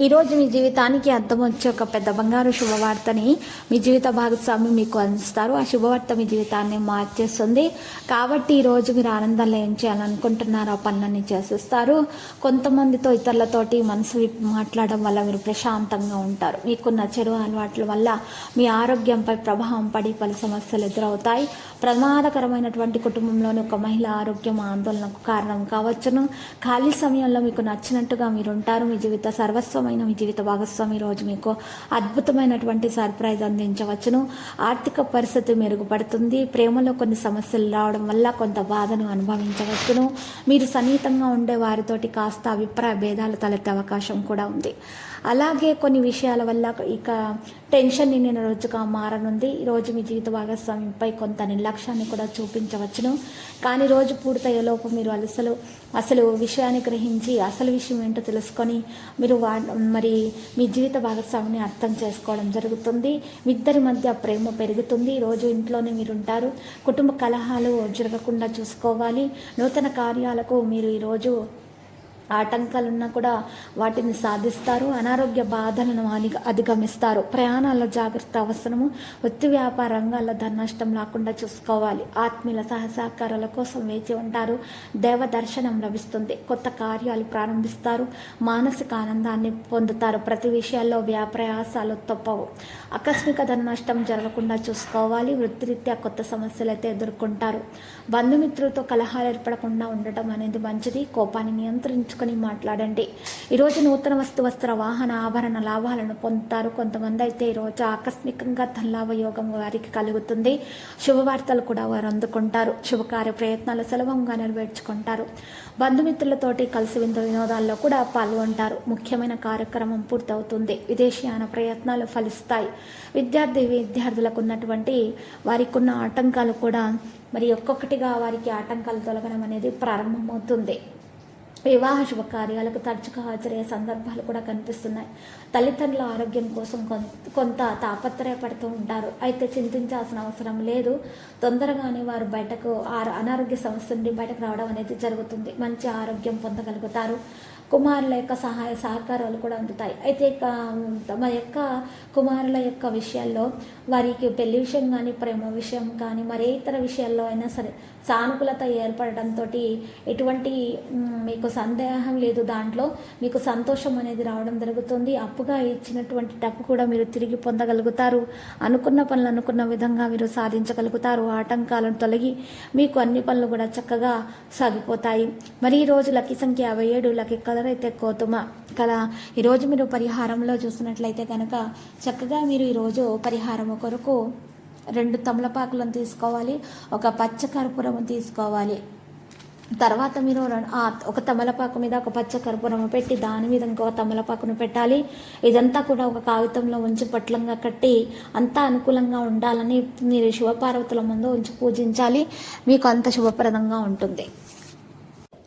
ఈరోజు మీ జీవితానికి అర్థం వచ్చే ఒక పెద్ద బంగారు శుభవార్తని మీ జీవిత భాగస్వామి మీకు అందిస్తారు. ఆ శుభవార్త మీ జీవితాన్ని మార్చేస్తుంది. కాబట్టి ఈరోజు మీరు ఆనందంలో ఏం చేయాలనుకుంటున్నారో ఆ పనులన్నీ చేసేస్తారు. కొంతమందితో ఇతరులతోటి మనసు మాట్లాడడం వల్ల మీరు ప్రశాంతంగా ఉంటారు. మీకున్న చెడు అలవాట్ల వల్ల మీ ఆరోగ్యంపై ప్రభావం పడి పలు సమస్యలు ఎదురవుతాయి. ప్రమాదకరమైనటువంటి కుటుంబంలోని ఒక మహిళ ఆరోగ్యం ఆందోళనకు కారణం కావచ్చును. ఖాళీ సమయంలో మీకు నచ్చినట్టుగా మీరు ఉంటారు మీ జీవిత సర్వస్వమైన మీ జీవిత భాగస్వామి రోజు మీకు అద్భుతమైనటువంటి సర్ప్రైజ్ అందించవచ్చును. ఆర్థిక పరిస్థితి మెరుగుపడుతుంది. ప్రేమలో కొన్ని సమస్యలు రావడం వల్ల కొంత బాధను అనుభవించవచ్చును. మీరు సన్నిహితంగా ఉండే వారితోటి కాస్త అభిప్రాయ భేదాలు తలెత్తే అవకాశం కూడా ఉంది. అలాగే కొన్ని విషయాల వల్ల ఇక టెన్షన్ నిన్న రోజుగా మారనుంది. ఈరోజు మీ జీవిత భాగస్వామిపై కొంత నిర్లక్ష్యాన్ని కూడా చూపించవచ్చును. కానీ రోజు పూర్తయ్యేలోపు మీరు అసలు అసలు విషయాన్ని గ్రహించి అసలు విషయం ఏంటో తెలుసుకొని మీరు వా మరి మీ జీవిత భాగస్వామిని అర్థం చేసుకోవడం జరుగుతుంది. మీ ఇద్దరి మధ్య ప్రేమ పెరుగుతుంది. రోజు ఇంట్లోనే మీరు ఉంటారు కుటుంబ కలహాలు జరగకుండా చూసుకోవాలి. నూతన కార్యాలకు మీరు ఈరోజు ఆటంకాలున్నా కూడా వాటిని సాధిస్తారు. అనారోగ్య బాధలను అధిగమిస్తారు. ప్రయాణాల్లో జాగ్రత్త అవసరము. వృత్తి వ్యాపార రంగాల్లో ధన నష్టం లేకుండా చూసుకోవాలి. ఆత్మీయుల సహసహకారాల కోసం వేచి ఉంటారు. దేవ దర్శనం లభిస్తుంది. కొత్త కార్యాలు ప్రారంభిస్తారు. మానసిక ఆనందాన్ని పొందుతారు. ప్రతి విషయాల్లో వ్యాప్రయాసాలు తప్పవు. ఆకస్మిక ధన నష్టం జరగకుండా చూసుకోవాలి. వృత్తిరీత్యా కొత్త సమస్యలు అయితే ఎదుర్కొంటారు. బంధుమిత్రులతో కలహాలు ఏర్పడకుండా ఉండటం అనేది మంచిది. కోపాన్ని నియంత్రించు నియంత్రించుకొని మాట్లాడండి. ఈరోజు నూతన వస్తు వస్త్ర వాహన ఆభరణ లాభాలను పొందుతారు కొంతమంది. అయితే ఈరోజు ఆకస్మికంగా ధనలాభ యోగం వారికి కలుగుతుంది. శుభవార్తలు కూడా వారు అందుకుంటారు. శుభకార్య ప్రయత్నాలు సులభంగా నెరవేర్చుకుంటారు. బంధుమిత్రులతోటి కలిసి విందు వినోదాల్లో కూడా పాల్గొంటారు. ముఖ్యమైన కార్యక్రమం పూర్తవుతుంది. విదేశీయాన ప్రయత్నాలు ఫలిస్తాయి. విద్యార్థి విద్యార్థులకు ఉన్నటువంటి వారికి ఉన్న ఆటంకాలు కూడా మరి ఒక్కొక్కటిగా వారికి ఆటంకాలు తొలగడం అనేది ప్రారంభమవుతుంది. వివాహ శుభకార్యాలకు తరచుగా హాజరయ్యే సందర్భాలు కూడా కనిపిస్తున్నాయి. తల్లిదండ్రుల ఆరోగ్యం కోసం కొం- కొంత తాపత్రయపడుతూ ఉంటారు. అయితే చింతించాల్సిన అవసరం లేదు. తొందరగానే వారు బయటకు ఆ- అనారోగ్య సమస్య నుండి బయటకు రావడం అనేది జరుగుతుంది. మంచి ఆరోగ్యం పొందగలుగుతారు. కుమారుల యొక్క సహాయ సహకారాలు కూడా అందుతాయి. అయితే తమ యొక్క కుమారుల యొక్క విషయాల్లో వారికి పెళ్ళి విషయం కానీ ప్రేమ విషయం కానీ మరే ఇతర విషయాల్లో అయినా సరే సానుకూలత ఏర్పడడంతో ఎటువంటి మీకు సందేహం లేదు దాంట్లో. మీకు సంతోషం అనేది రావడం జరుగుతుంది. అప్పుగా ఇచ్చినటువంటి డబ్బు కూడా మీరు తిరిగి పొందగలుగుతారు. అనుకున్న పనులు అనుకున్న విధంగా మీరు సాధించగలుగుతారు. ఆటంకాలను తొలగి మీకు అన్ని పనులు కూడా చక్కగా సాగిపోతాయి. మరి ఈరోజు లక్కీ సంఖ్య యాభై ఏడు లక్కీ కలర్ అయితే కోతుమ కదా ఈరోజు మీరు పరిహారంలో చూసినట్లయితే కనుక చక్కగా మీరు ఈరోజు పరిహారం కొరకు రెండు తమలపాకులను తీసుకోవాలి. ఒక పచ్చ కర్పూరం తీసుకోవాలి. తర్వాత మీరు ఒక తమలపాకు మీద ఒక పచ్చ కర్పూరం పెట్టి దాని మీద ఇంకో తమలపాకును పెట్టాలి. ఇదంతా కూడా ఒక కాగితంలో ఉంచి పట్లంగా కట్టి అంతా అనుకూలంగా ఉండాలని మీరు శివపార్వతుల ముందు ఉంచి పూజించాలి. మీకు అంత శుభప్రదంగా ఉంటుంది.